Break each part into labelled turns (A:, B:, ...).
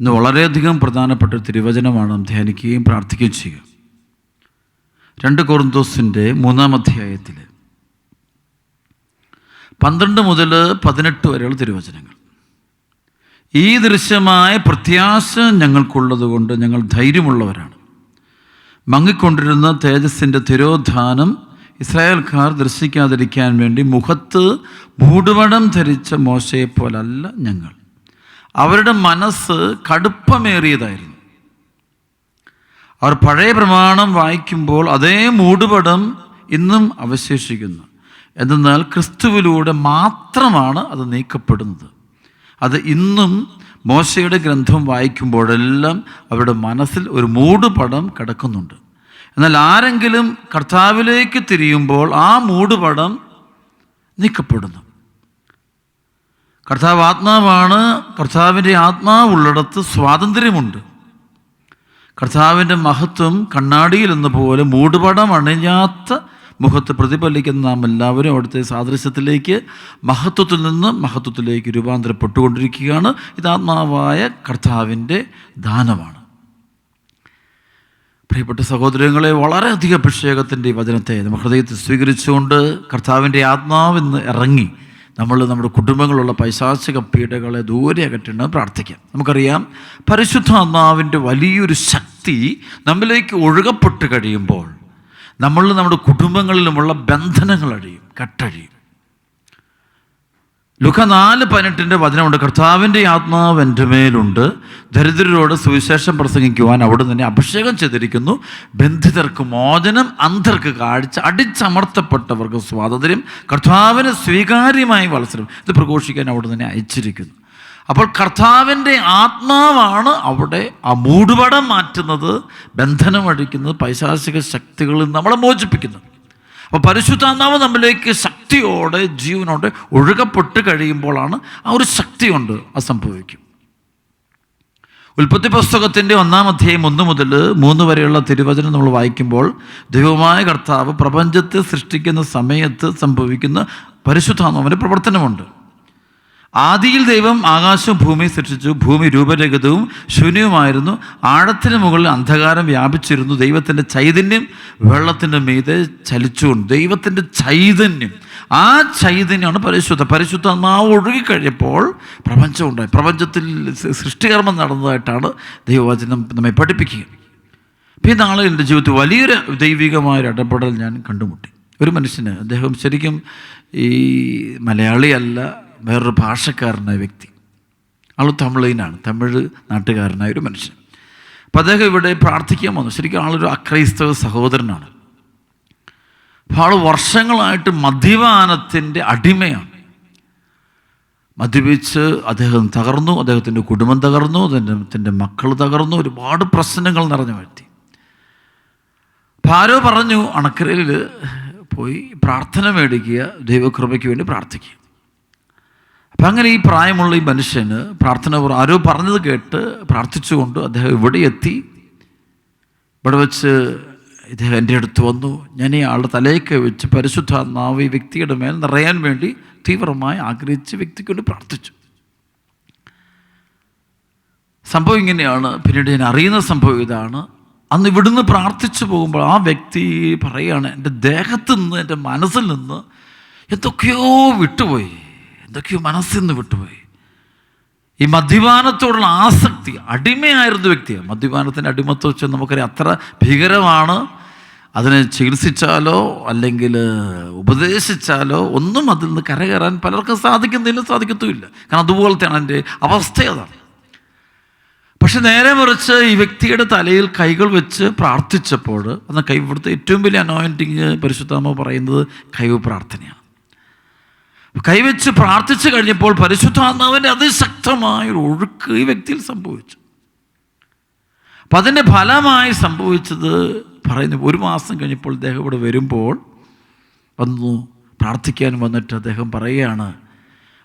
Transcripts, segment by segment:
A: ഇന്ന് വളരെയധികം പ്രധാനപ്പെട്ട ഒരു തിരുവചനമാണ് നാം ധ്യാനിക്കുകയും പ്രാർത്ഥിക്കുകയും ചെയ്യുക. രണ്ട് കോറിന്തോസിന്റെ മൂന്നാം അധ്യായത്തിൽ പന്ത്രണ്ട് മുതൽ പതിനെട്ട് വരെയുള്ള തിരുവചനങ്ങൾ. ഈ ദൃശ്യമായ പ്രത്യാശ ഞങ്ങൾക്കുള്ളത് കൊണ്ട് ഞങ്ങൾ ധൈര്യമുള്ളവരാണ്. മങ്ങിക്കൊണ്ടിരുന്ന തേജസ്സിന്റെ തിരോധാനം ഇസ്രായേൽക്കാർ ദർശിക്കാതിരിക്കാൻ വേണ്ടി മുഖത്ത് മൂടുപടം ധരിച്ച മോശയെപ്പോലല്ല ഞങ്ങൾ. അവരുടെ മനസ്സ് കടുപ്പമേറിയതായിരുന്നു. അവർ പഴയ പ്രമാണം വായിക്കുമ്പോൾ അതേ മൂടുപടം ഇന്നും അവശേഷിക്കുന്നു. എന്തെന്നാൽ ക്രിസ്തുവിലൂടെ മാത്രമാണ് അത് നീക്കപ്പെടുന്നത്. അത് ഇന്നും മോശയുടെ ഗ്രന്ഥം വായിക്കുമ്പോഴെല്ലാം അവരുടെ മനസ്സിൽ ഒരു മൂടുപടം കിടക്കുന്നുണ്ട്. എന്നാൽ ആരെങ്കിലും കർത്താവിലേക്ക് തിരിയുമ്പോൾ ആ മൂടുപടം നീക്കപ്പെടുന്നു. കർത്താവ് ആത്മാവാണ് കർത്താവിന്റെ ആത്മാവുള്ളിടത്ത് സ്വാതന്ത്ര്യമുണ്ട്. കർത്താവിന്റെ മഹത്വം കണ്ണാടിയിൽ എന്ന പോലെ മൂടുപടം അണിഞ്ഞാത്ത മുഖത്ത് പ്രതിഫലിക്കുന്ന നാം എല്ലാവരും അവിടുത്തെ സാദൃശ്യത്തിലേക്ക് മഹത്വത്തിൽ നിന്ന് മഹത്വത്തിലേക്ക് രൂപാന്തരപ്പെട്ടുകൊണ്ടിരിക്കുകയാണ്. ഇത് ആത്മാവായ കർത്താവിന്റെ ദാനമാണ്. പ്രിയപ്പെട്ട സഹോദരങ്ങളെ വളരെയധികം അഭിഷേകത്തിന്റെ വചനത്തെ നമ്മൾ ഹൃദയത്തിൽ സ്വീകരിച്ചുകൊണ്ട് കർത്താവിന്റെ ആത്മാവെന്ന് ഇറങ്ങി നമ്മൾ നമ്മുടെ കുടുംബങ്ങളുള്ള പൈശാചിക പീഡകളെ ദൂരെ അകറ്റണം പ്രാർത്ഥിക്കാം. നമുക്കറിയാം പരിശുദ്ധ പരിശുദ്ധാത്മാവിന്റെ വലിയൊരു ശക്തി നമ്മിലേക്ക് ഒഴുകപ്പെട്ട് കഴിയുമ്പോൾ നമ്മൾ നമ്മുടെ കുടുംബങ്ങളിലുമുള്ള ബന്ധനങ്ങൾ അഴിയും കട്ടഴിയും ലുഖ നാല് പതിനെട്ടിന്റെ വചനമുണ്ട്. കർത്താവിന്റെ ആത്മാവ് എന്റെ മേലുണ്ട്. ദരിദ്രരോട് സുവിശേഷം പ്രസംഗിക്കുവാൻ അവിടെ തന്നെ അഭിഷേകം ചെയ്തിരിക്കുന്നു. ബന്ധിതർക്ക് മോചനം അന്ധർക്ക് കാഴ്ച അടിച്ചമർത്തപ്പെട്ടവർക്ക് സ്വാതന്ത്ര്യം കർത്താവിന് സ്വീകാര്യമായി വത്സരം. ഇത് പ്രഘോഷിക്കാൻ അവിടെ തന്നെ അയച്ചിരിക്കുന്നു. അപ്പോൾ കർത്താവിന്റെ ആത്മാവാണ് അവിടെ ആ മൂടുപടം മാറ്റുന്നത് ബന്ധനം അടിക്കുന്നത് പൈശാസിക ശക്തികളിൽ നമ്മളെ മോചിപ്പിക്കുന്നത്. അപ്പോൾ പരിശുദ്ധാത്മാവ് നമ്മിലേക്ക് ശക്തിയോടെ ജീവനോടെ ഒഴുകപ്പെട്ട് കഴിയുമ്പോഴാണ് ആ ഒരു ശക്തിയുണ്ട് അത് സംഭവിക്കും. ഉൽപ്പത്തി പുസ്തകത്തിന്റെ ഒന്നാം അധ്യായം ഒന്ന് മുതൽ മൂന്ന് വരെയുള്ള തിരുവചനം നമ്മൾ വായിക്കുമ്പോൾ ദൈവമായ കർത്താവ് പ്രപഞ്ചത്തെ സൃഷ്ടിക്കുന്ന സമയത്ത് സംഭവിക്കുന്ന പരിശുദ്ധാത്മാവിന്റെ പ്രവർത്തനമുണ്ട്. ആദിയിൽ ദൈവം ആകാശവും ഭൂമിയും സൃഷ്ടിച്ചു ഭൂമി രൂപരഹിതവും ശൂന്യവുമായിരുന്നു. ആഴത്തിന് മുകളിൽ അന്ധകാരം വ്യാപിച്ചിരുന്നു. ദൈവത്തിന്റെ ചൈതന്യം വെള്ളത്തിന്റെ മീതെ ചലിച്ചുകൊണ്ട് ദൈവത്തിന്റെ ചൈതന്യം. ആ ചൈതന്യമാണ് പരിശുദ്ധ. പരിശുദ്ധ നാവ് ഒഴുകിക്കഴിഞ്ഞപ്പോൾ പ്രപഞ്ചം ഉണ്ടായി. പ്രപഞ്ചത്തിൽ സൃഷ്ടികർമ്മം നടന്നതായിട്ടാണ് ദൈവവചനം നമ്മെ പഠിപ്പിക്കുക. അപ്പോൾ ഈ നാളെ എന്റെ ജീവിതത്തിൽ വലിയൊരു ദൈവികമായൊരു ഇടപെടൽ ഞാൻ കണ്ടുമുട്ടി. ഒരു മനുഷ്യന് അദ്ദേഹം ശരിക്കും ഈ മലയാളിയല്ല വേറൊരു ഭാഷക്കാരനായ വ്യക്തി. ആൾ തമിഴിനാണ്. തമിഴ് നാട്ടുകാരനായ ഒരു മനുഷ്യൻ. അപ്പം അദ്ദേഹം ഇവിടെ പ്രാർത്ഥിക്കാൻ വന്നു. ശരിക്കും ആളൊരു അക്രൈസ്തവ സഹോദരനാണ്. അപ്പോൾ ആൾ വർഷങ്ങളായിട്ട് മദ്യപാനത്തിന്റെ അടിമയാണ്. മദ്യപിച്ച് അദ്ദേഹം തകർന്നു. അദ്ദേഹത്തിന്റെ കുടുംബം തകർന്നു. അദ്ദേഹത്തിന്റെ മക്കൾ തകർന്നു. ഒരുപാട് പ്രശ്നങ്ങൾ നിറഞ്ഞു വരുത്തി ഭാരോ ആരോ പറഞ്ഞു അണക്കരയിൽ പോയി പ്രാർത്ഥന മേടിക്കുക ദൈവകൃപയ്ക്ക് വേണ്ടി പ്രാർത്ഥിക്കുക. അപ്പം അങ്ങനെ ഈ പ്രായമുള്ള ഈ മനുഷ്യന് പ്രാർത്ഥന ആരോ പറഞ്ഞത് കേട്ട് പ്രാർത്ഥിച്ചുകൊണ്ട് അദ്ദേഹം ഇവിടെ എത്തി. ഇവിടെ വെച്ച് ഇദ്ദേഹം എന്റെ അടുത്ത് വന്നു. ഞാൻ ഈ ആളുടെ തലയൊക്കെ വെച്ച് പരിശുദ്ധാത്മാവ് ഈ വ്യക്തിയുടെ മേൽ നിറയാൻ വേണ്ടി തീവ്രമായി ആഗ്രഹിച്ച് വ്യക്തിക്ക് വേണ്ടി പ്രാർത്ഥിച്ചു. സംഭവം ഇങ്ങനെയാണ്. പിന്നീട് ഞാൻ അറിയുന്ന സംഭവം ഇതാണ്. അന്ന് ഇവിടുന്ന് പ്രാർത്ഥിച്ചു പോകുമ്പോൾ ആ വ്യക്തി പറയുകയാണ് എന്റെ ദേഹത്ത് നിന്ന് എന്റെ മനസ്സിൽ നിന്ന് എന്തൊക്കെയോ വിട്ടുപോയി. എന്തൊക്കെയോ മനസ്സിൽ നിന്ന് വിട്ടുപോയി. ഈ മദ്യപാനത്തോടുള്ള ആസക്തി അടിമയായിരുന്ന വ്യക്തിയാണ് മദ്യപാനത്തിന്റെ അടിമത്വം വെച്ചാൽ നമുക്കറിയാം അത്ര ഭീകരമാണ്. അതിനെ ചികിത്സിച്ചാലോ അല്ലെങ്കിൽ ഉപദേശിച്ചാലോ ഒന്നും അതിൽ നിന്ന് കരകയറാൻ പലർക്കും സാധിക്കുന്നില്ല സാധിക്കത്തുമില്ല. കാരണം അതുപോലത്തെയാണ് എന്റെ അവസ്ഥ അതാണ്. പക്ഷെ നേരെ മറിച്ച് ഈ വ്യക്തിയുടെ തലയിൽ കൈകൾ വെച്ച് പ്രാർത്ഥിച്ചപ്പോൾ അന്ന് കൈ ഇവിടുത്തെ ഏറ്റവും വലിയ അനോയിന്റിങ് പരിശുദ്ധാമ പറയുന്നത് കൈവ് പ്രാർത്ഥനയാണ്. കൈവച്ച് പ്രാർത്ഥിച്ചു കഴിഞ്ഞപ്പോൾ പരിശുദ്ധാത്മാവിന്റെ അതിശക്തമായൊരു ഒഴുക്ക് ഈ വ്യക്തിയിൽ സംഭവിച്ചു. അപ്പം അതിന്റെ ഫലമായി സംഭവിച്ചത് പറയുന്നു ഒരു മാസം കഴിഞ്ഞപ്പോൾ അദ്ദേഹം ഇവിടെ വരുമ്പോൾ വന്നു പ്രാർത്ഥിക്കാൻ വന്നിട്ട് അദ്ദേഹം പറയുകയാണ്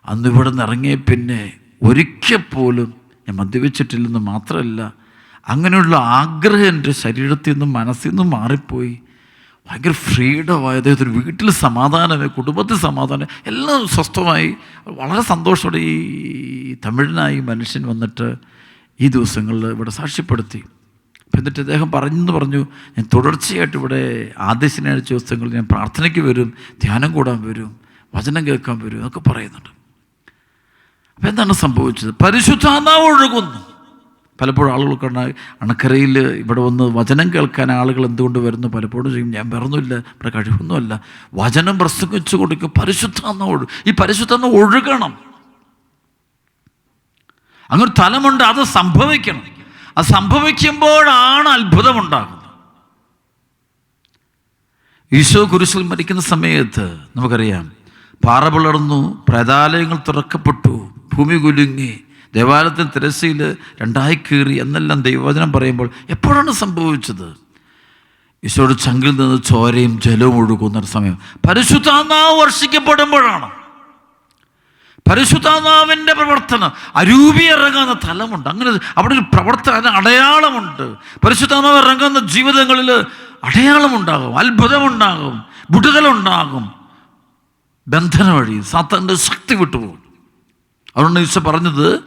A: അന്ന് ഇവിടെ നിന്ന് ഇറങ്ങിയ പിന്നെ ഒരിക്കൽ പോലും ഞാൻ മദ്യപിച്ചിട്ടില്ലെന്ന് മാത്രമല്ല അങ്ങനെയുള്ള ആഗ്രഹം എന്റെ ശരീരത്തിൽ നിന്നും മനസ്സിൽ നിന്നും മാറിപ്പോയി. ഭയങ്കര ഫ്രീഡമായി അദ്ദേഹത്തിന് വീട്ടിൽ സമാധാനമായി കുടുംബത്തിൽ സമാധാനം എല്ലാം സ്വസ്ഥമായി. വളരെ സന്തോഷത്തോടെ ഈ തമിഴിനായി മനുഷ്യൻ വന്നിട്ട് ഈ ദിവസങ്ങളിൽ ഇവിടെ സാക്ഷ്യപ്പെടുത്തി. എന്നിട്ട് അദ്ദേഹം പറഞ്ഞെന്ന് പറഞ്ഞു ഞാൻ തുടർച്ചയായിട്ട് ഇവിടെ ആദ്യ ശനിയാഴ്ച ദിവസങ്ങളിൽ ഞാൻ പ്രാർത്ഥനയ്ക്ക് വരും ധ്യാനം കൂടാൻ വരും വചനം കേൾക്കാൻ വരും എന്നൊക്കെ പറയുന്നുണ്ട്. അപ്പോൾ എന്താണ് സംഭവിച്ചത്? പരിശുദ്ധാത്മാവ് ഒഴുകുന്നു. പലപ്പോഴും ആളുകൾ ഉണ്ടായി അണക്കരയിൽ ഇവിടെ വന്ന് വചനം കേൾക്കാൻ ആളുകൾ എന്തുകൊണ്ട് വരുന്നു? പലപ്പോഴും ചെയ്യും. ഞാൻ വേറൊന്നുമില്ല. ഇവിടെ കഴിവൊന്നുമല്ല വചനം പ്രസംഗിച്ചു കൊടുക്കും. പരിശുദ്ധാത്മാവ് ഒഴു ഈ പരിശുദ്ധാത്മ ഒഴുകണം. അങ്ങൊരു തലമുണ്ട് അത് സംഭവിക്കണം. അത് സംഭവിക്കുമ്പോഴാണ് അത്ഭുതമുണ്ടാകുന്നത്. ഈശോ കുരിശിൽ മരിക്കുന്ന സമയത്ത് നമുക്കറിയാം. പാറ പിളർന്നു പ്രദാലയങ്ങൾ തുറക്കപ്പെട്ടു ഭൂമി കുലുങ്ങി ദേവാലയത്തിൽ തിരശ്ശീൽ രണ്ടായി കീറി എന്നെല്ലാം ദൈവവചനം പറയുമ്പോൾ എപ്പോഴാണ് സംഭവിച്ചത്? ഈശോയുടെ ചങ്കിൽ നിന്ന് ചോരയും ജലവും ഒഴുകുന്ന ഒരു സമയം. പരിശുദ്ധാത്മാവ് വർഷിക്കപ്പെടുമ്പോഴാണ്. പരിശുദ്ധാത്മാവിന്റെ പ്രവർത്തനം. അരൂപി ഇറങ്ങുന്ന തലമുണ്ട് അങ്ങനെ അവിടെ ഒരു പ്രവർത്തന അടയാളമുണ്ട്. പരിശുദ്ധാത്മാവ് ഇറങ്ങുന്ന ജീവിതങ്ങളിൽ അടയാളമുണ്ടാകും അത്ഭുതമുണ്ടാകും വിടുതലുണ്ടാകും. ബന്ധനം വഴി സാത്താന്റെ ശക്തി വിട്ടുപോകും. അതുകൊണ്ട് ഈശോ പറഞ്ഞത്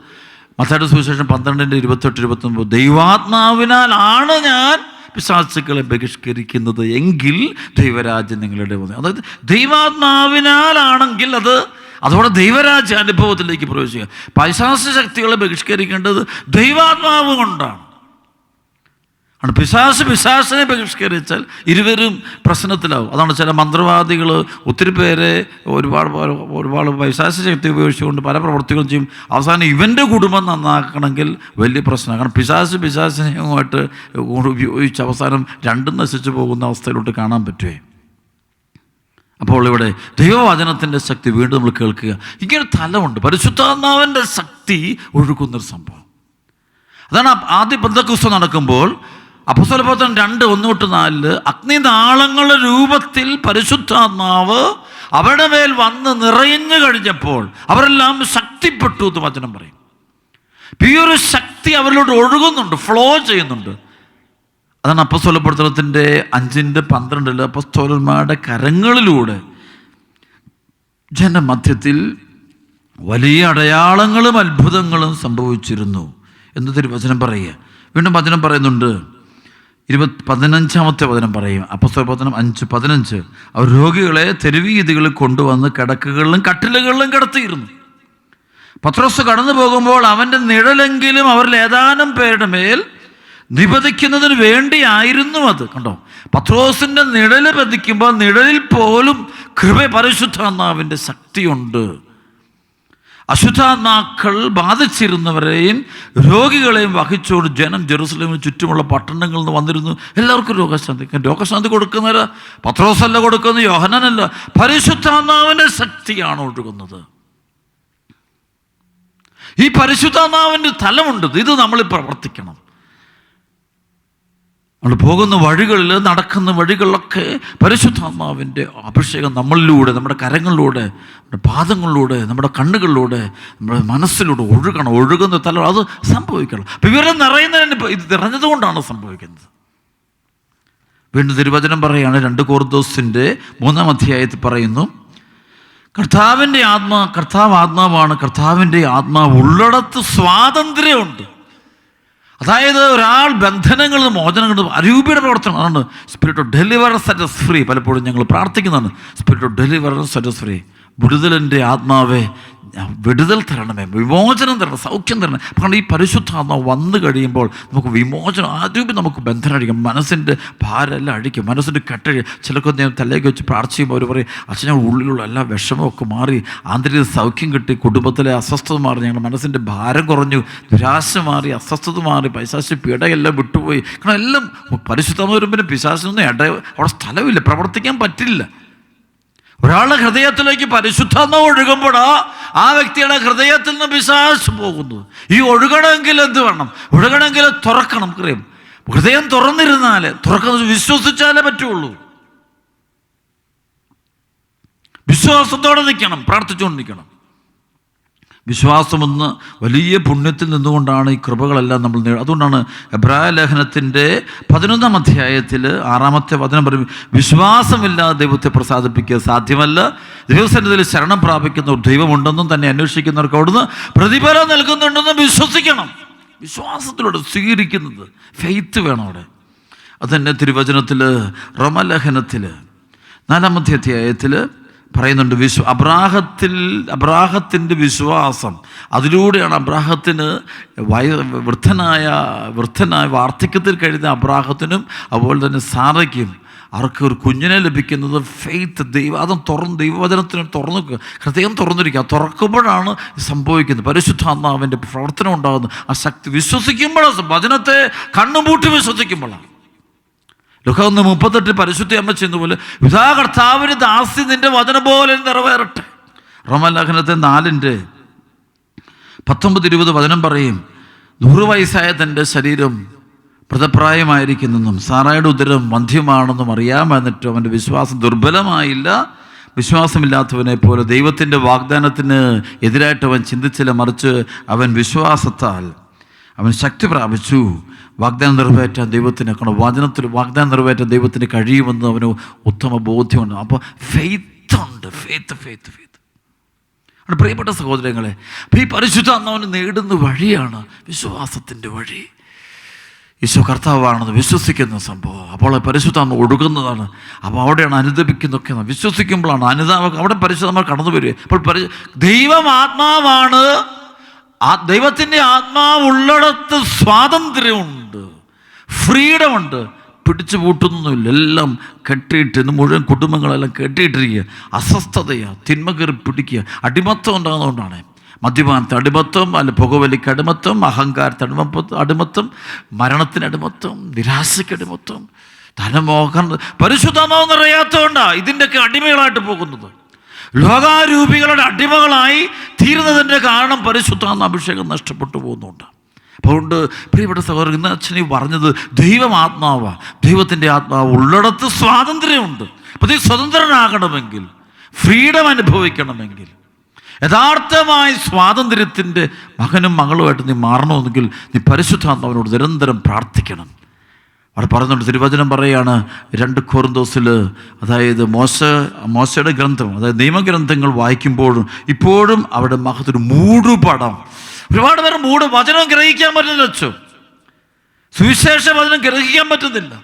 A: മത്തായുടെ സുവിശേഷം പന്ത്രണ്ടിന്റെ ഇരുപത്തെട്ട് ഇരുപത്തൊമ്പത് ദൈവാത്മാവിനാലാണ് ഞാൻ പിശാചുക്കളെ ബഹിഷ്കരിക്കുന്നത് എങ്കിൽ ദൈവരാജ്യം നിങ്ങളുടെ വന്നു അതായത് ദൈവാത്മാവിനാലാണെങ്കിൽ അത് അതോടെ ദൈവരാജ്യ അനുഭവത്തിലേക്ക് പ്രവേശിക്കുക. പൈശാസ്യ ശക്തികളെ ബഹിഷ്കരിക്കേണ്ടത് ദൈവാത്മാവ് കൊണ്ടാണ്. ആണ്. പിശാസ് പിശാസിനെ ബഹിഷ്കരിച്ചാൽ ഇരുവരും പ്രശ്നത്തിലാവും. അതാണ് ചില മന്ത്രവാദികൾ ഒത്തിരി പേരെ ഒരുപാട് ഒരുപാട് പൈശാസ ശക്തി ഉപയോഗിച്ചുകൊണ്ട് പല പ്രവർത്തികളും ചെയ്യും. അവസാനം ഇവന്റെ കുടുംബം നന്നാക്കണമെങ്കിൽ വലിയ പ്രശ്നമാണ്. കാരണം പിശാസ് പിശാസിനെയുമായിട്ട് ഉപയോഗിച്ച് അവസാനം രണ്ടും നശിച്ചു പോകുന്ന അവസ്ഥയിലോട്ട് കാണാൻ പറ്റുമേ അപ്പോൾ ഇവിടെ ദൈവവചനത്തിന്റെ ശക്തി വീണ്ടും നമ്മൾ കേൾക്കുക. ഇങ്ങനെ തലമുണ്ട്. പരിശുദ്ധാത്മാവിന്റെ ശക്തി ഒഴുകുന്നൊരു സംഭവം. അതാണ് ആദ്യ ബന്ധക്രിസ്തു നടക്കുമ്പോൾ അപ്പസ്വലപത്രം രണ്ട് ഒന്ന് തൊട്ട് നാലിൽ അഗ്നിനാളങ്ങളുടെ രൂപത്തിൽ പരിശുദ്ധാത്മാവ് അവരുടെ മേൽ വന്ന് നിറഞ്ഞു കഴിഞ്ഞപ്പോൾ അവരെല്ലാം ശക്തിപ്പെട്ടു എന്ന് വചനം പറയും. ഈ ഒരു ശക്തി അവരിലൂടെ ഒഴുകുന്നുണ്ട് ഫ്ലോ ചെയ്യുന്നുണ്ട്. അതാണ് അപ്പസ്വലപ്രവർത്തനത്തിന്റെ അഞ്ചിന്റെ പന്ത്രണ്ടിൽ അപ്പസ്തോലന്മാരുടെ കരങ്ങളിലൂടെ ജനമധ്യത്തിൽ വലിയ അടയാളങ്ങളും അത്ഭുതങ്ങളും സംഭവിച്ചിരുന്നു എന്ന് തിരുവചനം പറയുക. വീണ്ടും വചനം പറയുന്നുണ്ട് ഇരുപത് പതിനഞ്ചാമത്തെ വചനം പറയും. അപ്പസ്തോല പതനം അഞ്ച് പതിനഞ്ച്. അവർ രോഗികളെ തെരുവീതികളിൽ കൊണ്ടുവന്ന് കിടക്കുകളിലും കട്ടിലുകളിലും കിടത്തിയിരുന്നു. പത്രോസ് കടന്നു പോകുമ്പോൾ അവന്റെ നിഴലെങ്കിലും അവരിൽ ഏതാനും പേരുടെ മേൽ നിപതിക്കുന്നതിന് വേണ്ടിയായിരുന്നു അത്. കണ്ടോ? പത്രോസിന്റെ നിഴൽ പതിക്കുമ്പോൾ നിഴലിൽ പോലും കൃപ പരിശുദ്ധാത്മാവിന്റെ ശക്തിയുണ്ട്. അശുദ്ധാത്മാക്കൾ ബാധിച്ചിരുന്നവരെയും രോഗികളെയും വഹിച്ചുകൊണ്ട് ജനം ജെറുസലേമിന് ചുറ്റുമുള്ള പട്ടണങ്ങളിൽ നിന്ന് വന്നിരുന്നു. എല്ലാവർക്കും രോഗശാന്തി. രോഗശാന്തി കൊടുക്കുന്നവര് പത്രോസല്ല കൊടുക്കുന്നത് യോഹനനല്ല പരിശുദ്ധാത്മാവിന്റെ ശക്തിയാണ് ഒഴുകുന്നത്. ഈ പരിശുദ്ധാത്മാവിന്റെ തലമുണ്ട്. ഇത് നമ്മൾ പ്രവർത്തിക്കണം. നമ്മൾ പോകുന്ന വഴികളിൽ നടക്കുന്ന വഴികളിലൊക്കെ പരിശുദ്ധാത്മാവിന്റെ അഭിഷേകം നമ്മളിലൂടെ നമ്മുടെ കരങ്ങളിലൂടെ നമ്മുടെ പാദങ്ങളിലൂടെ നമ്മുടെ കണ്ണുകളിലൂടെ നമ്മുടെ മനസ്സിലൂടെ ഒഴുകണം. ഒഴുകുന്ന തല അത് സംഭവിക്കണം. അപ്പം ഇവരെ നിറയുന്നതിന് ഇത് നിറഞ്ഞതുകൊണ്ടാണ് സംഭവിക്കുന്നത്. വീണ്ടും തിരുവചനം പറയുകയാണ് രണ്ട് കോർദോസിന്റെ മൂന്നാം അധ്യായത്തിൽ പറയുന്നു കർത്താവിന്റെ ആത്മാ കർത്താവ് ആത്മാവാണ് കർത്താവിന്റെ ആത്മാവ് ഉള്ളിടത്ത് സ്വാതന്ത്ര്യമുണ്ട്. അതായത് ഒരാൾ ബന്ധനങ്ങളിൽ നിന്ന് മോചനം കൊണ്ട് അരൂപിയുടെ പ്രവർത്തനം. അതാണ് spirit of deliver sets free പലപ്പോഴും ഞങ്ങൾ പ്രാർത്ഥിക്കുന്നതാണ് spirit of deliver sets free വിടുതലിന്റെ ആത്മാവെ വിടുതൽ തരണമേ വിമോചനം തരണം സൗഖ്യം തരണം. കാരണം ഈ പരിശുദ്ധാത്മാവ് വന്നു കഴിയുമ്പോൾ നമുക്ക് വിമോചനം ആദ്യമേ നമുക്ക് ബന്ധനം അടിക്കും മനസ്സിന്റെ ഭാരമെല്ലാം അഴിക്കും മനസ്സിന്റെ കെട്ടഴി ചിലർക്ക് ഞാൻ തലേക്ക് വെച്ച് പ്രാർത്ഥിക്കുമ്പോൾ അവർ പറയും അച്ഛൻ ഉള്ളിലുള്ള എല്ലാ വിഷമമൊക്കെ മാറി ആന്തരിക സൗഖ്യം കിട്ടി കുടുംബത്തിലെ അസ്വസ്ഥത മാറി ഞങ്ങളുടെ മനസ്സിന്റെ ഭാരം കുറഞ്ഞു ദുരാശ മാറി അസ്വസ്ഥത മാറി പൈശാശി പിടയെല്ലാം വിട്ടുപോയി. കാരണം എല്ലാം പരിശുദ്ധം വരുമ്പോൾ പിശാശിനൊന്നും ഇട അവിടെ സ്ഥലമില്ല പ്രവർത്തിക്കാൻ പറ്റില്ല. ഒരാളുടെ ഹൃദയത്തിലേക്ക് പരിശുദ്ധം ഒഴുകുമ്പോൾ ആ വ്യക്തിയുടെ ഹൃദയത്തിൽ നിന്ന് പിശാസ് പോകുന്നു. ഈ ഒഴുകണമെങ്കിൽ എന്ത് വേണം? ഒഴുകണമെങ്കിൽ തുറക്കണം നമുക്കറിയാം. ഹൃദയം തുറന്നിരുന്നാൽ തുറക്കുന്നത് വിശ്വസിച്ചാലേ പറ്റുള്ളൂ. വിശ്വാസത്തോടെ നിൽക്കണം പ്രാർത്ഥിച്ചുകൊണ്ട് നിൽക്കണം വിശ്വാസമെന്ന് വലിയ പുണ്യത്തിൽ നിന്നുകൊണ്ടാണ് ഈ കൃപകളെല്ലാം നമ്മൾ നേടുന്നത് അതുകൊണ്ടാണ് എബ്രായ ലേഖനത്തിന്റെ പതിനൊന്നാം അധ്യായത്തിൽ ആറാമത്തെ വചനം പറയും വിശ്വാസമില്ലാതെ ദൈവത്തെ പ്രസാദിപ്പിക്കുക സാധ്യമല്ല. ദൈവസന്നിധിയിൽ ശരണം പ്രാപിക്കുന്ന ഒരു ദൈവമുണ്ടെന്നും തന്നെ അന്വേഷിക്കുന്നവർക്ക് അവിടുന്ന് പ്രതിഫലം നൽകുന്നുണ്ടെന്നും വിശ്വസിക്കണം. വിശ്വാസത്തിലൂടെ സ്വീകരിക്കുന്നത് ഫെയ്ത്ത് വേണം അവിടെ. അതന്നെ തിരുവചനത്തിൽ റമലഹനത്തിൽ നാലാമത്തെ അധ്യായത്തിൽ പറയുന്നുണ്ട് വിശ്വ അബ്രാഹത്തിൽ അബ്രാഹത്തിന്റെ വിശ്വാസം. അതിലൂടെയാണ് അബ്രാഹത്തിന് വയ വൃദ്ധനായ വൃദ്ധനായ വാർദ്ധക്യത്തിൽ കഴിയുന്ന അബ്രാഹത്തിനും അതുപോലെ തന്നെ സാറയ്ക്കും അവർക്ക് ഒരു കുഞ്ഞിനെ ലഭിക്കുന്നത് ഫെയ്ത്ത് ദൈവം അതും തുറന്ന് ദൈവവചനത്തിന് തുറന്ന് ഹൃദയം തുറന്നിരിക്കുക തുറക്കുമ്പോഴാണ് സംഭവിക്കുന്നത്. പരിശുദ്ധാത്മാവിന്റെ പ്രവർത്തനം ഉണ്ടാകുന്നത്. ആ ശക്തി വിശ്വസിക്കുമ്പോഴാണ് വചനത്തെ കണ്ണുമൂട്ടി വിശ്വസിക്കുമ്പോഴാണ്. ലുഖന്ന് മുപ്പത്തെട്ട് പരിശുദ്ധി അമ്മ ചെയ്യുന്ന പോലെ വിധാ കർത്താവിന് ദാസി നിന്റെ വചനം പോലെ നിറവേറട്ടെ. റോമലേഖനത്തെ നാലിന്റെ പത്തൊമ്പത് ഇരുപത് വചനം പറയും നൂറ് വയസ്സായ തന്റെ ശരീരം പ്രതപ്രായമായിരിക്കുന്നെന്നും സാറായുടെ ഉദരം വന്ധ്യമാണെന്നും അറിയാമെന്നിട്ടും അവന്റെ വിശ്വാസം ദുർബലമായില്ല. വിശ്വാസമില്ലാത്തവനെ പോലെ ദൈവത്തിന്റെ വാഗ്ദാനത്തിന് എതിരായിട്ട് അവൻ ചിന്തിച്ചില്ല. മറിച്ച് അവൻ വിശ്വാസത്താൽ അവൻ ശക്തി പ്രാപിച്ചു. വാഗ്ദാനം നിറവേറ്റാൻ ദൈവത്തിന് കാരണം വചനത്തിൽ വാഗ്ദാനം നിറവേറ്റാൻ ദൈവത്തിന് കഴിയുമെന്ന് അവന് ഉത്തമ ബോധ്യമുണ്ട്. അപ്പോൾ ഫെയ്ത്ത് ഉണ്ട്. ഫെയ്ത്ത് ഫെയ്ത്ത് ഫെയ്ത്ത് പ്രിയപ്പെട്ട സഹോദരങ്ങളെ ഈ പരിശുദ്ധ അവന് നേടുന്ന വഴിയാണ് വിശ്വാസത്തിന്റെ വഴി. ഈശോ കർത്താവാണെന്ന് വിശ്വസിക്കുന്ന സംഭവം. അപ്പോൾ പരിശുദ്ധാത്മ ഒടുക്കുന്നതാണ് അപ്പോൾ അവിടെയാണ് അനുദപിക്കുന്നതൊക്കെ വിശ്വസിക്കുമ്പോഴാണ് അനുതാപം അവിടെ പരിശുദ്ധങ്ങൾ കടന്നു വരിക അപ്പോൾ ദൈവം ആത്മാവാണ്. ആ ദൈവത്തിന്റെ ആത്മാവുള്ളിടത്ത് സ്വാതന്ത്ര്യമുണ്ട്. ഫ്രീഡമുണ്ട്. പിടിച്ചു പൂട്ടുന്നില്ല എല്ലാം കെട്ടിയിട്ട് ഇന്ന് മുഴുവൻ കുടുംബങ്ങളെല്ലാം കെട്ടിയിട്ടിരിക്കുക. അസ്വസ്ഥതയാണ് തിന്മ കയറി പിടിക്കുക. അടിമത്തം ഉണ്ടാകുന്നതുകൊണ്ടാണ്. മദ്യപാനത്തിന് അടിമത്വം അല്ല പുകവലിക്ക് അടിമത്വം അഹങ്കാരത്തിന് അടിമത്വം അടിമത്വം മരണത്തിന് അടിമത്വം നിരാശയ്ക്ക് അടിമത്വം ധനമോഹം പരിശുദ്ധമോ എന്നറിയാത്തതുകൊണ്ടാണ് ഇതിന്റെയൊക്കെ അടിമകളായിട്ട് പോകുന്നത്. ലോകാരൂപികളുടെ അടിമകളായി തീരുന്നതിന്റെ കാരണം പരിശുദ്ധാന്ന് അഭിഷേകം നഷ്ടപ്പെട്ടു പോകുന്നുണ്ട്. അതുകൊണ്ട് പ്രിയപ്പെട്ട സഹോദരൻ ഇന്ന് അച്ഛനെ പറഞ്ഞത് ദൈവം ആത്മാവ ദൈവത്തിന്റെ ആത്മാവ് ഉള്ളിടത്ത് സ്വാതന്ത്ര്യമുണ്ട്. അപ്പോൾ നീ സ്വതന്ത്രനാകണമെങ്കിൽ ഫ്രീഡം അനുഭവിക്കണമെങ്കിൽ യഥാർത്ഥമായ സ്വാതന്ത്ര്യത്തിന്റെ മകനും മകളുമായിട്ട് നീ മാറണമെങ്കിൽ നീ പരിശുദ്ധാത്മാവിനോട് നിരന്തരം പ്രാർത്ഥിക്കണം. അവിടെ പറയുന്നുണ്ട് തിരുവചനം പറയാണ് രണ്ട് കോറിന്തോസിൽ അതായത് മോശ മോശയുടെ ഗ്രന്ഥം അതായത് നിയമഗ്രന്ഥങ്ങൾ വായിക്കുമ്പോഴും ഇപ്പോഴും അവിടെ മഹത്തൊരു മൂടുപടം. ഒരുപാട് പേർ മൂട് വചനം ഗ്രഹിക്കാൻ പറ്റുന്നില്ല വെച്ചു സുവിശേഷ വചനം ഗ്രഹിക്കാൻ പറ്റുന്നില്ല.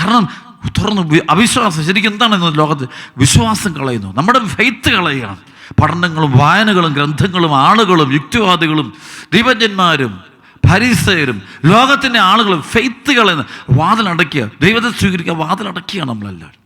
A: കാരണം തുറന്ന് അവിശ്വാസം ശരിക്കും എന്താണ് ഇന്ന് ലോകത്ത്? വിശ്വാസം കളയുന്നു. നമ്മുടെ ഫെയ്ത്ത് കളയുകയാണ്. പഠനങ്ങളും വായനകളും ഗ്രന്ഥങ്ങളും ആളുകളും യുക്തിവാദികളും ദീപജ്ഞന്മാരും ഭരീസയരും ലോകത്തിന്റെ ആളുകളും ഫെയ്ത്തുകളെന്ന് വാതിലടക്കുക ദൈവത്തെ സ്വീകരിക്കുക വാതിലടക്കുകയാണ് നമ്മളെല്ലാവരും.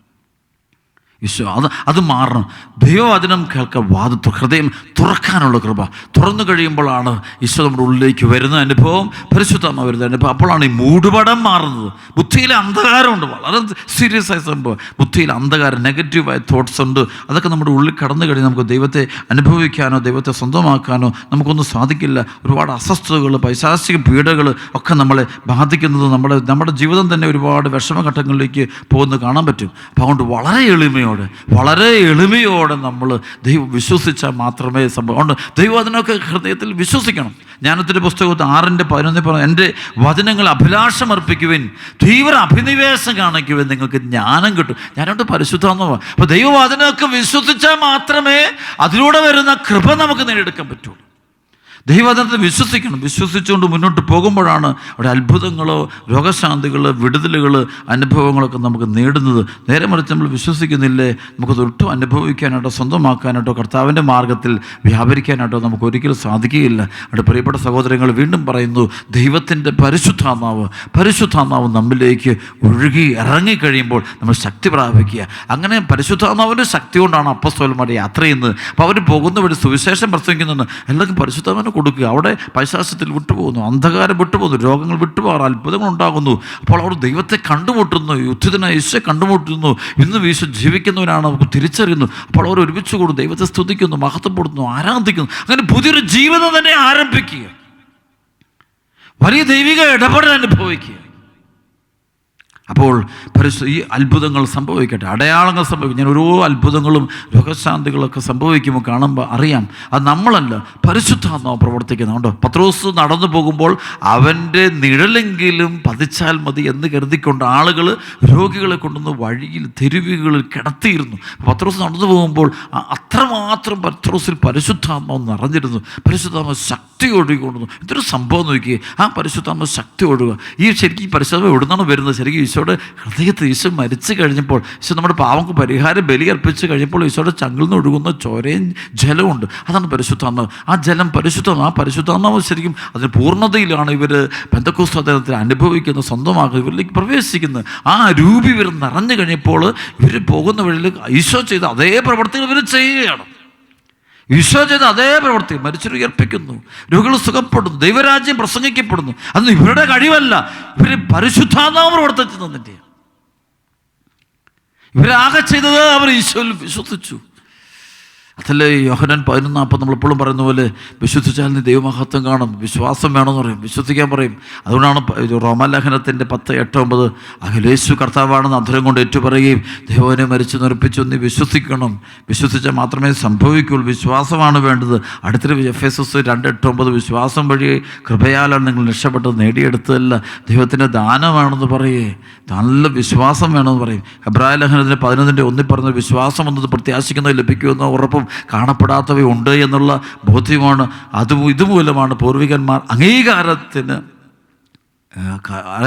A: ഈശോ അത് അത് മാറണം. ദൈവവചനം കേൾക്കാൻ വാദ ഹൃദയം തുറക്കാനുള്ള കൃപ. തുറന്നു കഴിയുമ്പോഴാണ് ഈശോ നമ്മുടെ ഉള്ളിലേക്ക് വരുന്ന അനുഭവം പരിശുദ്ധമ വരുന്ന അനുഭവം. അപ്പോഴാണ് ഈ മൂടുപടം മാറുന്നത്. ബുദ്ധിയിലെ അന്ധകാരമുണ്ട് വളരെ സീരിയസ് ആയ സംഭവം. ബുദ്ധിയിൽ അന്ധകാരം നെഗറ്റീവായ തോട്ട്സ് ഉണ്ട്. അതൊക്കെ നമ്മുടെ ഉള്ളിൽ കടന്നു കഴിഞ്ഞ് നമുക്ക് ദൈവത്തെ അനുഭവിക്കാനോ ദൈവത്തെ സ്വന്തമാക്കാനോ നമുക്കൊന്നും സാധിക്കില്ല. ഒരുപാട് അസ്വസ്ഥതകൾ പൈശാസിക പീഡകൾ ഒക്കെ നമ്മളെ ബാധിക്കുന്നത് നമ്മുടെ നമ്മുടെ ജീവിതം തന്നെ ഒരുപാട് വിഷമഘട്ടങ്ങളിലേക്ക് പോകുന്നത് കാണാൻ പറ്റും. അപ്പോൾ അതുകൊണ്ട് വളരെ എളിമയോടെ വളരെ എളിമയോടെ നമ്മൾ ദൈവം വിശ്വസിച്ചാൽ മാത്രമേ സംഭവം. ഉണ്ട് ദൈവം അതിനൊക്കെ ഹൃദയത്തിൽ വിശ്വസിക്കണം. ജ്ഞാനത്തിന്റെ പുസ്തകത്തിൽ ആറിന്റെ പതിനൊന്നിൽ പറഞ്ഞു എന്റെ വചനങ്ങൾ അഭിലാഷമർപ്പിക്കുവിൻ തീവ്ര അഭിനിവേശം കാണിക്കുവിൻ നിങ്ങൾക്ക് ജ്ഞാനം കിട്ടും. ഞാനോട് പരിശുദ്ധമെന്ന് അപ്പോൾ ദൈവവചനമൊക്കെ വിശ്വസിച്ചാൽ മാത്രമേ അതിലൂടെ വരുന്ന കൃപ നമുക്ക് നേടിയെടുക്കാൻ പറ്റുള്ളൂ ദൈവവചനത്തെ വിശ്വസിക്കണം. വിശ്വസിച്ചുകൊണ്ട് മുന്നോട്ട് പോകുമ്പോഴാണ് അവിടെ അത്ഭുതങ്ങളോ രോഗശാന്തികൾ വിടുതലുകൾ അനുഭവങ്ങളൊക്കെ നമുക്ക് നേടുന്നത്. നേരെ മറിച്ച് നമ്മൾ വിശ്വസിക്കുന്നില്ലേ? നമുക്കത് ഒട്ടും അനുഭവിക്കാനായിട്ടോ സ്വന്തമാക്കാനായിട്ടോ കർത്താവിന്റെ മാർഗത്തിൽ വ്യാപരിക്കാനായിട്ടോ നമുക്ക് ഒരിക്കലും സാധിക്കുകയില്ല. അവിടെ പ്രിയപ്പെട്ട സഹോദരങ്ങൾ വീണ്ടും പറയുന്നു ദൈവത്തിന്റെ പരിശുദ്ധാത്മാവ് പരിശുദ്ധാത്മാവ് നമ്മിലേക്ക് ഒഴുകി ഇറങ്ങിക്കഴിയുമ്പോൾ നമ്മൾ ശക്തി പ്രാപിക്കുക. അങ്ങനെ പരിശുദ്ധാത്മാവിന്റെ ശക്തി കൊണ്ടാണ് അപ്പസ്തോലന്മാരുടെ യാത്ര ചെയ്യുന്നത്. അപ്പോൾ അവർ പോകുന്ന വഴി സുവിശേഷം പ്രസംഗിക്കുന്നുണ്ട്. എല്ലാവർക്കും പരിശുദ്ധാത്മാവിനെ കൊടുക്കുക. അവിടെ പൈശാസ്യത്തിൽ വിട്ടുപോകുന്നു. അന്ധകാരം വിട്ടുപോകുന്നു. രോഗങ്ങൾ വിട്ടുപോകാറ് അത്ഭുതങ്ങൾ ഉണ്ടാകുന്നു അപ്പോൾ അവർ ദൈവത്തെ കണ്ടുമുട്ടുന്നു. യുദ്ധത്തിനായി ഈശോ കണ്ടുമുട്ടുന്നു. ഇന്ന് ഈശോ ജീവിക്കുന്നവനാണ് നമുക്ക് തിരിച്ചറിയുന്നു. അപ്പോൾ അവർ ഒരുമിച്ച് കൂടും ദൈവത്തെ സ്തുതിക്കുന്നു മഹത്വപ്പെടുത്തുന്നു ആരാധിക്കുന്നു. അങ്ങനെ പുതിയൊരു ജീവിതം തന്നെ ആരംഭിക്കുക. വലിയ ദൈവിക ഇടപെടൽ അനുഭവിക്കുക. അപ്പോൾ പരിശു ഈ അത്ഭുതങ്ങൾ സംഭവിക്കട്ടെ. അടയാളങ്ങൾ സംഭവിക്കും. ഞാൻ ഓരോ അത്ഭുതങ്ങളും രോഗശാന്തികളൊക്കെ സംഭവിക്കുമ്പോൾ കാണുമ്പോൾ അറിയാം. അത് നമ്മളല്ല പരിശുദ്ധാത്മാവ് പ്രവർത്തിക്കുന്നുണ്ട് പത്രോസ് നടന്നു പോകുമ്പോൾ അവന്റെ നിഴലെങ്കിലും പതിച്ചാൽ മതി എന്ന് കരുതിക്കൊണ്ട് ആളുകൾ രോഗികളെ കൊണ്ടുവന്ന് വഴിയിൽ തെരുവുകളിൽ കിടത്തിയിരുന്നു. പത്രോസ് നടന്നു പോകുമ്പോൾ അത്രമാത്രം പത്രോസിൽ പരിശുദ്ധാത്മാവ് നിറഞ്ഞിരുന്നു. പരിശുദ്ധാത്മാവ് ശക്തി ഒഴുകിക്കൊണ്ടുവന്നു ഇതൊരു സംഭവം നോക്കിയേ. ആ പരിശുദ്ധാത്മാവ് ശക്തി ഒഴുകുക. ഈ ശരിക്കും ഈ പരിശുദ്ധാത്മ എവിടുന്നാണ് വരുന്നത്? ശരിക്കും ഈശോയുടെ ഹൃദയത്തിൽ ഈശോ മരിച്ചു കഴിഞ്ഞപ്പോൾ ഈശോ നമ്മുടെ പാവങ്ങൾക്ക് പരിഹാരം ബലി അർപ്പിച്ച് കഴിഞ്ഞപ്പോൾ ഈശോയുടെ ചങ്ങിൽ നിന്ന് ഒഴുകുന്ന ചോരയും ജലമുണ്ട് അതാണ് പരിശുദ്ധാത്മാവ്. ആ ജലം പരിശുദ്ധമാണ്. ആ പരിശുദ്ധാത്മാവ് ശരിക്കും അതിന് പൂർണതയിലാണ് ഇവർ ബന്ധക്കോസ്തു അദ്ദേഹത്തിൽ അനുഭവിക്കുന്നത് സ്വന്തമാക്കുന്നത് ഇവരിലേക്ക് പ്രവേശിക്കുന്നത്. ആ രൂപി ഇവർ നിറഞ്ഞു കഴിഞ്ഞപ്പോൾ ഇവർ പോകുന്ന വഴിയിൽ ഈശോ ചെയ്ത അതേ പ്രവർത്തികൾ ഇവർ ചെയ്യുകയാണ്. ഈശോ അതേ പ്രവൃത്തി മരിച്ചവർ ഉയർപ്പിക്കുന്നു. രോഗികൾ സുഖപ്പെടുന്നു. ദൈവരാജ്യം പ്രസംഗിക്കപ്പെടുന്നു. അന്ന് ഇവരുടെ കഴിവല്ല. ഇവർ പരിശുദ്ധാത്മാവ് പ്രവർത്തിച്ചു തന്നിട്ട് ഇവരാകെ ചെയ്തത് അവർ ഈശോയിൽ വിശ്വസിച്ചു. അതല്ലേ യോഹനൻ പതിനൊന്ന് അപ്പം നമ്മളെപ്പോഴും പറയുന്ന പോലെ വിശ്വസിച്ചാൽ നീ ദൈവമഹത്വം കാണും വിശ്വാസം വേണമെന്ന് പറയും വിശ്വസിക്കാൻ പറയും. അതുകൊണ്ടാണ് റോമാലേഖനത്തിന്റെ പത്ത് എട്ട് ഒമ്പത് അഖിലേശു കർത്താവാണെന്ന് അധരം കൊണ്ട് ഏറ്റുപറയുകയും ദൈവനെ മരിച്ചു നിർപ്പിച്ചു നീ വിശ്വസിക്കണം. വിശ്വസിച്ചാൽ മാത്രമേ സംഭവിക്കുള്ളൂ വിശ്വാസമാണ് വേണ്ടത്. അടുത്തൊരു എഫ് എസ് എസ് രണ്ട് എട്ട് ഒമ്പത് വിശ്വാസം വഴി കൃപയാലാണ് നിങ്ങൾ രക്ഷപ്പെട്ടത്. നേടിയെടുത്തതല്ല. ദൈവത്തിന്റെ ദാനമാണെന്ന് പറയേ. നല്ല വിശ്വാസം വേണമെന്ന് പറയും. ഹെബ്രായ ലേഖനത്തിന്റെ പതിനൊന്നിന്റെ ഒന്നിൽ പറഞ്ഞ വിശ്വാസം എന്നത് പ്രത്യാശിക്കുന്നത് ലഭിക്കുമെന്ന ഉറപ്പും കാണപ്പെടാത്തവയുണ്ട് എന്നുള്ള ബോധ്യമാണ്. അത് ഇതുമൂലമാണ് പൂർവികന്മാർ അംഗീകാരത്തിന്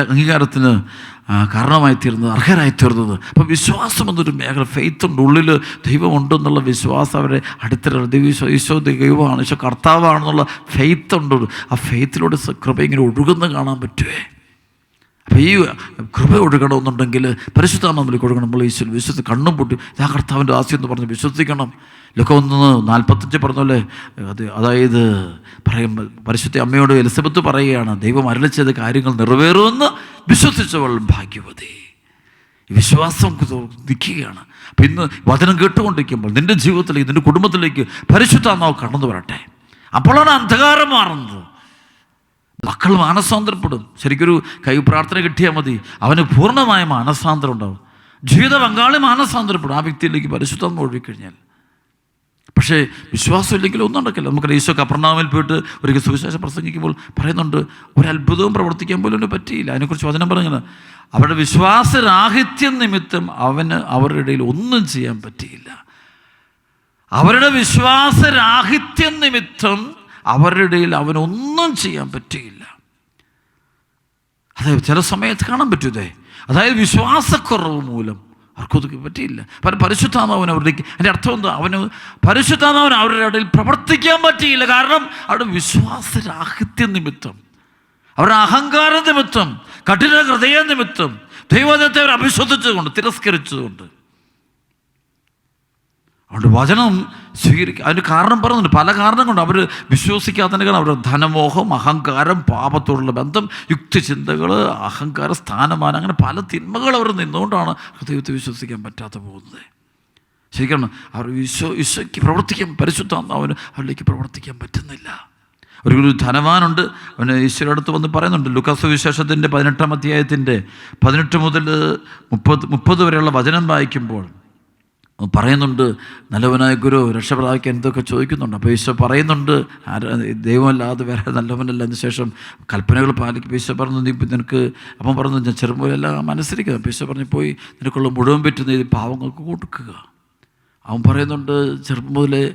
A: അംഗീകാരത്തിന് ആ, കാരണമായി തീർന്നത് അർഹരായി തീർന്നത് അപ്പം വിശ്വാസം എന്നൊരു മേഖല ഫെയ്ത്ത് ഉണ്ട് ഉള്ളിൽ ദൈവമുണ്ടെന്നുള്ള വിശ്വാസം അവരെ അടിത്തറ ദൈവ ഈശോ ദൈവമാണ് ഈശോ കർത്താവാണെന്നുള്ള ഫെയ്ത്ത് ഉണ്ട് ആ ഫെയ്ത്തിലൂടെ കൃപ ഇങ്ങനെ ഒഴുകുന്ന കാണാൻ പറ്റുമേ ഈ കൃപ ഒഴുകണമെന്നുണ്ടെങ്കിൽ വിളി കൊടുക്കണം. നമ്മൾ ഈശ്വര വിശ്വസിച്ച് കണ്ണും പൊട്ടി ഞാൻ കർത്താവിന്റെ ആസ്യം എന്ന് പറഞ്ഞ് വിശ്വസിക്കണം. ലൊക്കെ ഒന്ന് നാൽപ്പത്തഞ്ച് പറഞ്ഞല്ലേ അത് അതായത് പറയും പരിശുദ്ധ അമ്മയോട് എലിസബത്ത് പറയുകയാണ് ദൈവം അരളി ചെയ്ത കാര്യങ്ങൾ നിറവേറുമെന്ന് വിശ്വസിച്ചവൾ ഭാഗ്യവതി. വിശ്വാസം നിൽക്കുകയാണ്. അപ്പം ഇന്ന് വചനം കേട്ടുകൊണ്ടിരിക്കുമ്പോൾ നിന്റെ ജീവിതത്തിലേക്ക് നിന്റെ കുടുംബത്തിലേക്ക് പരിശുദ്ധാത്മാവ് കടന്നു വരട്ടെ. അപ്പോഴാണ് അന്ധകാരം മാറുന്നത്. മക്കൾ മാനസാന്തരപ്പെടും. ശരിക്കൊരു കൈ പ്രാർത്ഥന കിട്ടിയാൽ മതി. അവന് പൂർണമായ മാനസാന്തരം ഉണ്ടാവും. ജീവിത പങ്കാളി മാനസാന്തരപ്പെടും. ആ വ്യക്തിയിലേക്ക് പരിശുദ്ധം ഒഴുകിക്കഴിഞ്ഞാൽ. പക്ഷേ വിശ്വാസം ഇല്ലെങ്കിൽ ഒന്നും നടക്കില്ല. നമുക്ക് ഈശോ കപ്രണാമിൽ പോയിട്ട് ഒരിക്കൽ സുവിശേഷം പ്രസംഗിക്കുമ്പോൾ പറയുന്നുണ്ട് ഒരു അത്ഭുതവും പ്രവർത്തിക്കാൻ പോലും പറ്റിയില്ല. അതിനെക്കുറിച്ച് വചനം പറഞ്ഞത് അവരുടെ വിശ്വാസരാഹിത്യം നിമിത്തം അവന് അവരുടെ ഇടയിൽ ഒന്നും ചെയ്യാൻ പറ്റിയില്ല. അവരുടെ വിശ്വാസരാഹിത്യം നിമിത്തം അവരുടെ ഇടയിൽ അവനൊന്നും ചെയ്യാൻ പറ്റിയില്ല. അത് ചില സമയത്ത് കാണാൻ പറ്റൂതേ. അതായത് വിശ്വാസക്കുറവ് മൂലം അവർക്കൊതുക്കി പറ്റിയില്ല. പല പരിശുദ്ധാന്തവൻ അവരുടെ അതിന്റെ അർത്ഥം എന്താ? അവന് പരിശുദ്ധാന്തവൻ അവരുടെ ഇടയിൽ പ്രവർത്തിക്കാൻ പറ്റിയില്ല. കാരണം അവരുടെ വിശ്വാസരാഹിത്യ നിമിത്തം അവരുടെ അഹങ്കാര നിമിത്തം കഠിന ഹൃദയ നിമിത്തം ദൈവത്തെ അവർ അഭിശ്വസിച്ചതുകൊണ്ട് തിരസ്കരിച്ചതുകൊണ്ട് അതുകൊണ്ട് വചനം സ്വീകരിക്കുക അതിന് കാരണം പറയുന്നുണ്ട്. പല കാരണം കൊണ്ട് അവർ വിശ്വസിക്കാത്തതിന് കാരണം അവരുടെ ധനമോഹം അഹങ്കാരം പാപത്തോടുള്ള ബന്ധം യുക്തിചിന്തകൾ അഹങ്കാര സ്ഥാനമാനം അങ്ങനെ പല തിന്മകൾ അവർ നിന്നുകൊണ്ടാണ് ദൈവത്തെ വിശ്വസിക്കാൻ പറ്റാതെ പോകുന്നത്. ശരിക്കണം അവർ വിശ്വ വിശ്വയ്ക്ക് പ്രവർത്തിക്കാൻ പരിശുദ്ധാത്മാവിന് അവരിലേക്ക് പ്രവർത്തിക്കാൻ പറ്റുന്നില്ല. ഒരു ധനവാനുണ്ട്. അവന് ഈശ്വരുടെ അടുത്ത് വന്ന് പറയുന്നുണ്ട്. ലുക്കാസ് വിശേഷത്തിന്റെ പതിനെട്ടാം അധ്യായത്തിന്റെ പതിനെട്ട് മുതൽ മുപ്പത് മുപ്പത് വരെയുള്ള വചനം വായിക്കുമ്പോൾ പറയുന്നുണ്ട് നല്ലവനായ ഗുരു രക്ഷപ്രാപിക്കാൻ എന്തൊക്കെ ചോദിക്കുന്നുണ്ട്? അപ്പോൾ ഈശോ പറയുന്നുണ്ട് ദൈവമല്ലാതെ വേറെ നല്ലവനല്ല. അതിന് ശേഷം കൽപ്പനകൾ പാലിക്കും. ഈശോ പറഞ്ഞു നീ നിനക്ക് അപ്പം പറഞ്ഞു ഞാൻ ചെറുമ്പോലെല്ലാം മനസ്സിലിരിക്കുന്നത് അപ്പോൾ ഈശോ പറഞ്ഞു പോയി നിനക്കുള്ള മുഴുവൻ പറ്റുന്ന ഈ പാവങ്ങൾക്ക് കൊടുക്കുക. അവൻ പറയുന്നുണ്ട് ചെറുപ്പം മുതലേ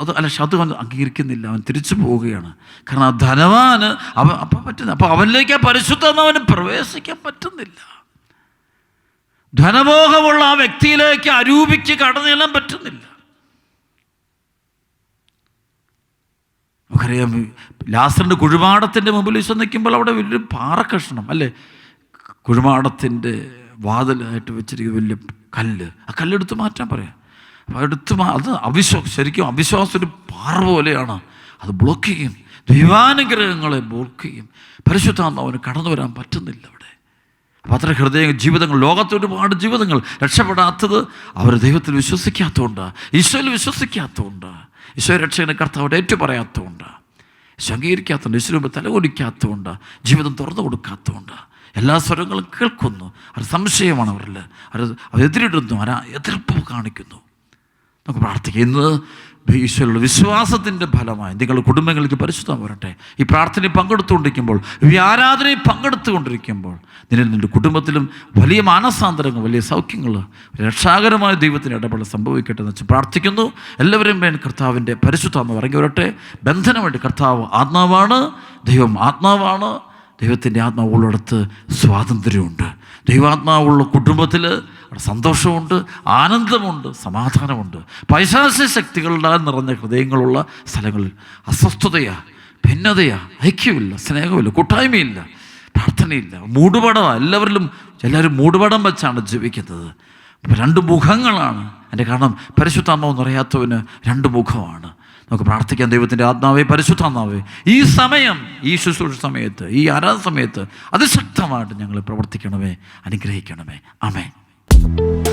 A: അത് അല്ല അത് അവൻ അംഗീകരിക്കുന്നില്ല. അവൻ തിരിച്ചു പോവുകയാണ്. കാരണം ആ ധനവാന് അവൻ അപ്പം പറ്റുന്ന അപ്പോൾ അവനിലേക്ക് ആ പരിശുദ്ധം അവന് പ്രവേശിക്കാൻ പറ്റുന്നില്ല. ധനമോഹമുള്ള ആ വ്യക്തിയിലേക്ക് അരൂപിക്ക് കടന്നു ചെല്ലാൻ പറ്റുന്നില്ല. നമുക്കറിയാം ലാസറിന്റെ കുഴിമാടത്തിന്റെ മുമ്പിൽ ഈശോ നിൽക്കുമ്പോൾ അവിടെ വലിയൊരു പാറക്കഷ്ണം അല്ലേ? കുഴിമാടത്തിന്റെ വാതിലായിട്ട് വെച്ചിരിക്കുന്ന വലിയ കല്ല്. ആ കല്ലെടുത്ത് മാറ്റാൻ പറയാം. എടുത്ത് അത് അവിശ്വാസം ശരിക്കും അവിശ്വാസം ഒരു പാറ പോലെയാണ്. അത് ബ്ലോക്ക് ചെയ്യും. ദൈവാനുഗ്രഹങ്ങളെ ബ്ലോക്ക് ചെയ്യും. പരിശുദ്ധാത്മാവിന് കടന്നു വരാൻ പറ്റുന്നില്ല അവിടെ. അപ്പോൾ അത്ര ഹൃദയ ജീവിതങ്ങൾ ലോകത്ത് ഒരുപാട് ജീവിതങ്ങൾ രക്ഷപ്പെടാത്തത് അവർ ദൈവത്തിൽ വിശ്വസിക്കാത്തതുകൊണ്ട് ഈശോയിൽ വിശ്വസിക്കാത്തതുകൊണ്ട് ഈശോ രക്ഷകനെ കർത്താവോട് ഏറ്റുപറയാത്തതുകൊണ്ട് ഈശോ അംഗീകരിക്കാത്തതുകൊണ്ട് ഈശോ തലകൊടിക്കാത്തതുകൊണ്ട് ജീവിതം തുറന്നു കൊടുക്കാത്തതുകൊണ്ട് എല്ലാ സ്വരങ്ങളും കേൾക്കുന്നു. അവർ സംശയമാണ് അവരിൽ. അവർ അവരെതിരിടുന്നു അവരാ എതിർപ്പ് കാണിക്കുന്നു. നമുക്ക് പ്രാർത്ഥിക്കാം. ഇന്ന് ഈശ്വരുള്ള വിശ്വാസത്തിന്റെ ഫലമായി നിങ്ങളുടെ കുടുംബങ്ങൾക്ക് പരിശുദ്ധം വരട്ടെ. ഈ പ്രാർത്ഥനയിൽ പങ്കെടുത്തുകൊണ്ടിരിക്കുമ്പോൾ ഈ ആരാധനയിൽ പങ്കെടുത്തുകൊണ്ടിരിക്കുമ്പോൾ നിന്നിൽ നിന്റെ കുടുംബത്തിലും വലിയ മാനസാന്തരങ്ങൾ വലിയ സൗഖ്യങ്ങൾ രക്ഷാകരമായ ദൈവത്തിന്റെ ഇടപെടൽ സംഭവിക്കട്ടെ എന്ന് വെച്ച് പ്രാർത്ഥിക്കുന്നു. എല്ലാവരും മേൽ കർത്താവിന്റെ പരിശുദ്ധാത്മ ഇറങ്ങി വരട്ടെ. ബന്ധനമായിട്ട് കർത്താവ് ആത്മാവാണ് ദൈവം ആത്മാവാണ്. ദൈവത്തിന്റെ ആത്മാവുള്ളിടത്ത് സ്വാതന്ത്ര്യമുണ്ട്. ദൈവാത്മാവുള്ള കുടുംബത്തിൽ അവിടെ സന്തോഷമുണ്ട് ആനന്ദമുണ്ട് സമാധാനമുണ്ട്. പൈശാസ്യ ശക്തികളുടെ നിറഞ്ഞ ഹൃദയങ്ങളുള്ള സ്ഥലങ്ങളിൽ അസ്വസ്ഥതയാ ഭിന്നതയാ ഐക്യമില്ല സ്നേഹമില്ല കൂട്ടായ്മയില്ല പ്രാർത്ഥനയില്ല. മൂടുപടം എല്ലാവരിലും എല്ലാവരും മൂടുപടം വെച്ചാണ് ജീവിക്കുന്നത്. രണ്ട് മുഖങ്ങളാണ് എന്റെ കാരണം പരിശുദ്ധാത്മാവെന്ന് അറിയാത്തവന് രണ്ട് മുഖമാണ്. നമുക്ക് പ്രാർത്ഥിക്കാൻ ദൈവത്തിന്റെ ആത്മാവേ പരിശുദ്ധാത്മാവേ ഈ സമയം ഈ ശുശ്രൂഷ സമയത്ത് ഈ ആരാധന സമയത്ത് അതിശക്തമായിട്ട് ഞങ്ങൾ പ്രവർത്തിക്കണമേ അനുഗ്രഹിക്കണമേ. അമേ you